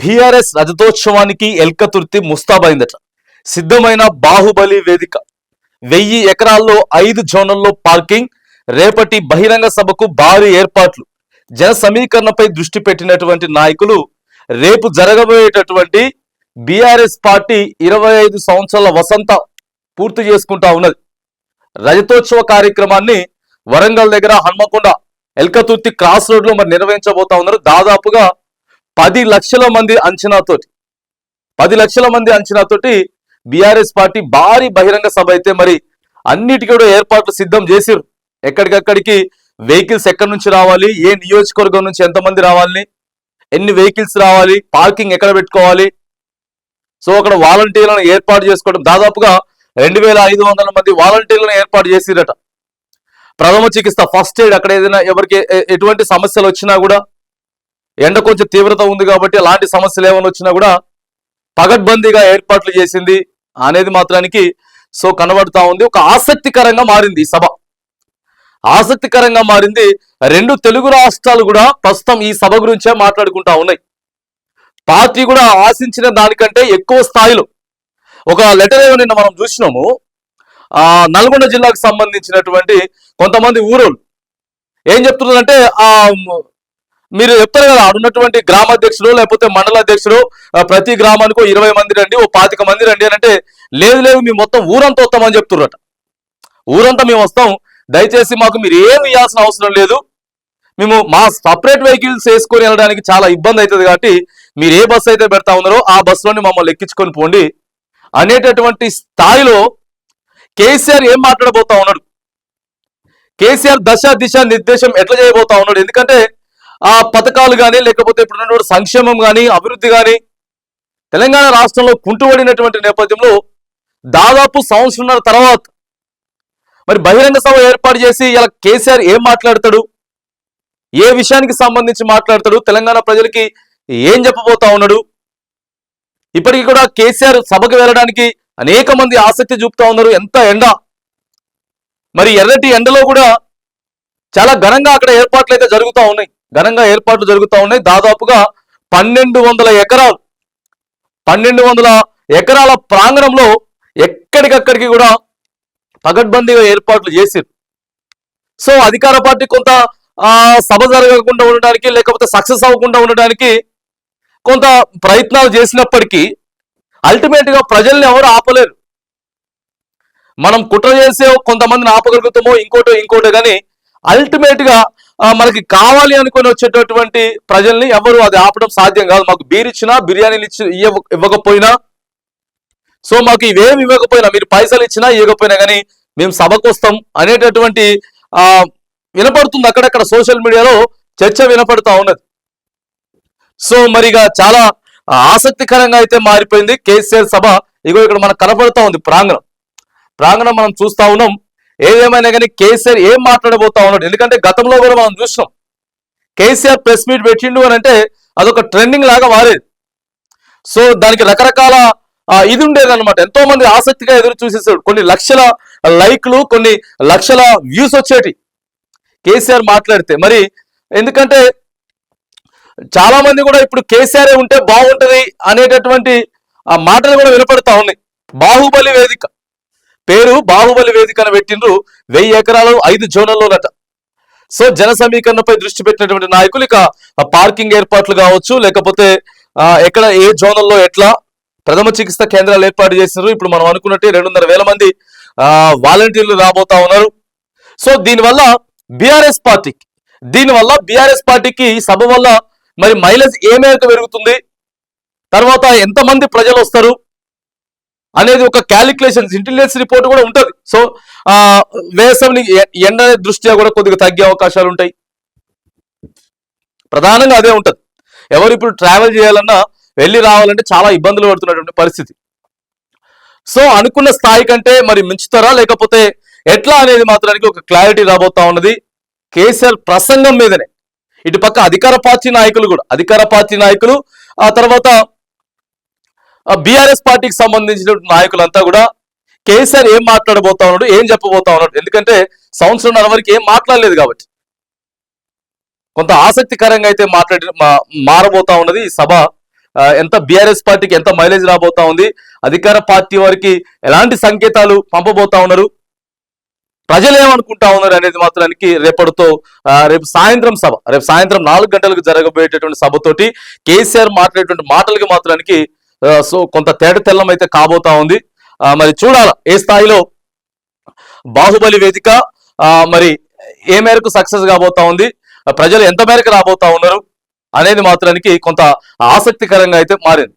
BRS రజతోత్సవానికి Elkathurthi ముస్తాబైందట. సిద్ధమైన బాహుబలి వేదిక. వెయ్యి ఎకరాల్లో ఐదు జోన్లలో పార్కింగ్ రేపటి బహిరంగ సభకు భారీ ఏర్పాట్లు. జన సమీకరణపై దృష్టి పెట్టినటువంటి నాయకులు రేపు జరగబోయేటటువంటి బీఆర్ఎస్ పార్టీ ఇరవై ఐదు సంవత్సరాల వసంత పూర్తి చేసుకుంటా ఉన్నది. రజతోత్సవ కార్యక్రమాన్ని వరంగల్ దగ్గర హన్మకొండ ఎల్కతుర్తి క్రాస్ రోడ్లో మరి నిర్వహించబోతా ఉన్నారు. దాదాపుగా పది లక్షల మంది అంచనాతోటి పది లక్షల మంది అంచనాతోటి బీఆర్ఎస్ పార్టీ భారీ బహిరంగ సభ అయితే మరి అన్నిటికీ కూడా ఏర్పాట్లు సిద్ధం చేసిరు ఎక్కడికక్కడికి వెహికల్స్ ఎక్కడి నుంచి రావాలి ఏ నియోజకవర్గం నుంచి ఎంతమంది రావాలని ఎన్ని వెహికల్స్ రావాలి పార్కింగ్ ఎక్కడ పెట్టుకోవాలి. సో అక్కడ వాలంటీర్లను ఏర్పాటు చేసుకోవడం దాదాపుగా రెండు వేల ఐదు వందల మంది వాలంటీర్లను ఏర్పాటు చేసిరట. ప్రథమ చికిత్స ఫస్ట్ ఎయిడ్ అక్కడ ఏదైనా ఎవరికి ఎటువంటి సమస్యలు వచ్చినా కూడా ఎండ కొంచెం తీవ్రత ఉంది కాబట్టి అలాంటి సమస్యలు ఏమైనా వచ్చినా కూడా పగడ్బందీగా ఏర్పాట్లు చేసింది అనేది మాత్రానికి సో కనబడుతూ ఉంది. ఒక ఆసక్తికరంగా మారింది సభ. ఆసక్తికరంగా మారింది. రెండు తెలుగు రాష్ట్రాలు కూడా ప్రస్తుతం ఈ సభ గురించే మాట్లాడుకుంటా ఉన్నాయి. పార్టీ కూడా ఆశించిన దానికంటే ఎక్కువ స్థాయిలో ఒక లెటర్ ఏమో నిన్న మనం చూసినాము. ఆ నల్గొండ జిల్లాకు సంబంధించినటువంటి కొంతమంది ఊరోళ్ళు ఏం చెప్తున్నారంటే ఆ మీరు చెప్తారు కదా ఆడ ఉన్నటువంటి గ్రామ లేకపోతే మండల అధ్యక్షులు ప్రతి గ్రామానికి ఇరవై మంది రండి ఓ పాతిక మంది రండి అని అంటే లేదు లేదు మేము మొత్తం ఊరంతా వస్తామని చెప్తున్నారట ఊరంతా మేము వస్తాం. దయచేసి మాకు మీరు ఏమి ఇవ్వాల్సిన అవసరం లేదు. మేము మా సపరేట్ వెహికల్స్ వేసుకొని వెళ్ళడానికి చాలా ఇబ్బంది అవుతుంది కాబట్టి మీరు ఏ బస్సు అయితే పెడతా ఉన్నారో ఆ బస్సులోని మమ్మల్ని ఎక్కించుకొని పోండి. అనేటటువంటి స్థాయిలో కేసీఆర్ ఏం మాట్లాడబోతా ఉన్నాడు? కేసీఆర్ దశ దిశ నిర్దేశం ఎట్లా చేయబోతా ఉన్నాడు? ఎందుకంటే ఆ పథకాలు కానీ లేకపోతే ఇప్పుడున్నటువంటి సంక్షేమం కానీ అభివృద్ధి కానీ తెలంగాణ రాష్ట్రంలో కుంటుబడినటువంటి నేపథ్యంలో దాదాపు సంవత్సరంన్నర తర్వాత మరి బహిరంగ సభ ఏర్పాటు చేసి ఇలా కేసీఆర్ ఏం మాట్లాడతాడు? ఏ విషయానికి సంబంధించి మాట్లాడతాడు? తెలంగాణ ప్రజలకి ఏం చెప్పబోతా ఉన్నాడు? ఇప్పటికీ కూడా కేసీఆర్ సభకు వెళ్ళడానికి అనేక మంది ఆసక్తి చూపుతా ఉన్నారు. ఎంత ఎండ! మరి ఎర్రటి ఎండలో కూడా చాలా ఘనంగా అక్కడ ఏర్పాట్లు అయితే జరుగుతూ ఉన్నాయి. ఘనంగా ఏర్పాట్లు జరుగుతూ ఉన్నాయి. దాదాపుగా పన్నెండు వందల ఎకరాలు పన్నెండు వందల ఎకరాల ప్రాంగణంలో ఎక్కడికక్కడికి కూడా పగడ్బందీగా ఏర్పాట్లు చేసిరు సో అధికార పార్టీ కొంత సభ జరగకుండా ఉండడానికి లేకపోతే సక్సెస్ అవ్వకుండా ఉండడానికి కొంత ప్రయత్నాలు చేసినప్పటికీ అల్టిమేట్గా ప్రజల్ని ఎవరు ఆపలేరు. మనం కుట్ర చేసే కొంతమందిని ఆపగలుగుతామో ఇంకోటో ఇంకోటో కానీ అల్టిమేట్గా మనకి కావాలి అనుకుని వచ్చేటటువంటి ప్రజల్ని ఎవరు అది ఆపడం సాధ్యం కాదు. మాకు బీర్ ఇచ్చినా బిర్యానీలు ఇచ్చి ఇవ్వకపోయినా సో మాకు ఇవేమి ఇవ్వకపోయినా మీరు పైసలు ఇచ్చినా ఇవ్వకపోయినా కానీ మేము సభకు వస్తాం అనేటటువంటి ఆ వినపడుతుంది అక్కడక్కడ సోషల్ మీడియాలో చర్చ వినపడుతూ ఉన్నది. సో మరిగా చాలా ఆసక్తికరంగా అయితే మారిపోయింది కేసీఆర్ సభ. ఇగో ఇక్కడ మనకు కనపడుతూ ఉంది ప్రాంగణం. ప్రాంగణం మనం చూస్తా ఉన్నాం. ఏదేమైనా కానీ కేసీఆర్ ఏం మాట్లాడబోతా ఉన్నాడు? ఎందుకంటే గతంలో కూడా మనం చూసినాం. కేసీఆర్ ప్రెస్ మీట్ పెట్టిండు అని అంటే అదొక ట్రెండింగ్ లాగా మారేది. సో దానికి రకరకాల ఇది ఉండేది అనమాట ఎంతో మంది ఆసక్తిగా ఎదురు చూసేసాడు. కొన్ని లక్షల లైక్లు కొన్ని లక్షల వ్యూస్ వచ్చేటి కేసీఆర్ మాట్లాడితే మరి ఎందుకంటే చాలా మంది కూడా ఇప్పుడు కేసీఆర్ ఉంటే బాగుంటది అనేటటువంటి ఆ మాటలు కూడా వినపడతా ఉన్నాయి. బాహుబలి వేదిక. పేరు బాహుబలి వేదికను పెట్టిండ్రు. వెయ్యి ఎకరాలు ఐదు జోన్లలోనట. సో జన సమీకరణపై దృష్టి పెట్టినటువంటి నాయకులు ఇక పార్కింగ్ ఏర్పాట్లు కావచ్చు లేకపోతే ఎక్కడ ఏ జోనల్లో ఎట్లా ప్రథమ చికిత్స కేంద్రాలు ఏర్పాటు చేసినారు. ఇప్పుడు మనం అనుకున్నట్టే రెండున్నర వేల మంది వాలంటీర్లు రాబోతా ఉన్నారు. సో దీనివల్ల బీఆర్ఎస్ పార్టీకి దీనివల్ల బీఆర్ఎస్ పార్టీకి సభ వల్ల మరి మైలేజ్ ఏ మేరకు పెరుగుతుంది? తర్వాత ఎంతమంది ప్రజలు వస్తారు? అనేది ఒక క్యాలిక్యులేషన్స్ ఇంటెలిజెన్స్ రిపోర్ట్ కూడా ఉంటుంది. సో ఆ వేసవిని ఎ- ఎండ దృష్ట్యా కూడా కొద్దిగా తగ్గే అవకాశాలు ఉంటాయి. ప్రధానంగా అదే ఉంటుంది. ఎవరు ఇప్పుడు ట్రావెల్ చేయాలన్నా వెళ్ళి రావాలంటే చాలా ఇబ్బందులు పడుతున్నటువంటి పరిస్థితి. సో అనుకున్న స్థాయి కంటే మరి మించుతారా? లేకపోతే ఎట్లా అనేది మాత్రానికి ఒక క్లారిటీ రాబోతా ఉన్నది. కేసీఆర్ ప్రసంగం మీదనే. ఇటు పక్క అధికార పార్టీ నాయకులు కూడా అధికార పార్టీ నాయకులు ఆ తర్వాత బీఆర్ఎస్ పార్టీకి సంబంధించిన నాయకులంతా కూడా కేసీఆర్ ఏం మాట్లాడబోతా ఉన్నాడు ఏం చెప్పబోతా ఉన్నాడు? ఎందుకంటే సంవత్సరం వరకు ఏం మాట్లాడలేదు కాబట్టి. కొంత ఆసక్తికరంగా అయితే మాట్లాడి మారబోతా ఉన్నది ఈ సభ. ఎంత బీఆర్ఎస్ పార్టీకి ఎంత మైలేజ్ రాబోతా ఉంది? అధికార పార్టీ వారికి ఎలాంటి సంకేతాలు పంపబోతా ఉన్నారు? ప్రజలు ఏమనుకుంటా ఉన్నారు అనేది మాత్రానికి రేపటితో రేపు సాయంత్రం సభ రేపు సాయంత్రం నాలుగు గంటలకు జరగబోయేటటువంటి సభతోటి కేసీఆర్ మాట్లాడేటువంటి మాటలకి మాత్రానికి సో కొంత తేట తెల్లం అయితే కాబోతా ఉంది. మరి చూడాల ఏ స్థాయిలో బాహుబలి వేదిక మరి ఏ మేరకు సక్సెస్ కాబోతా ఉంది ప్రజలు ఎంత మేరకు రాబోతా ఉన్నారు అనేది మాత్రానికి కొంత ఆసక్తికరంగా అయితే మారింది.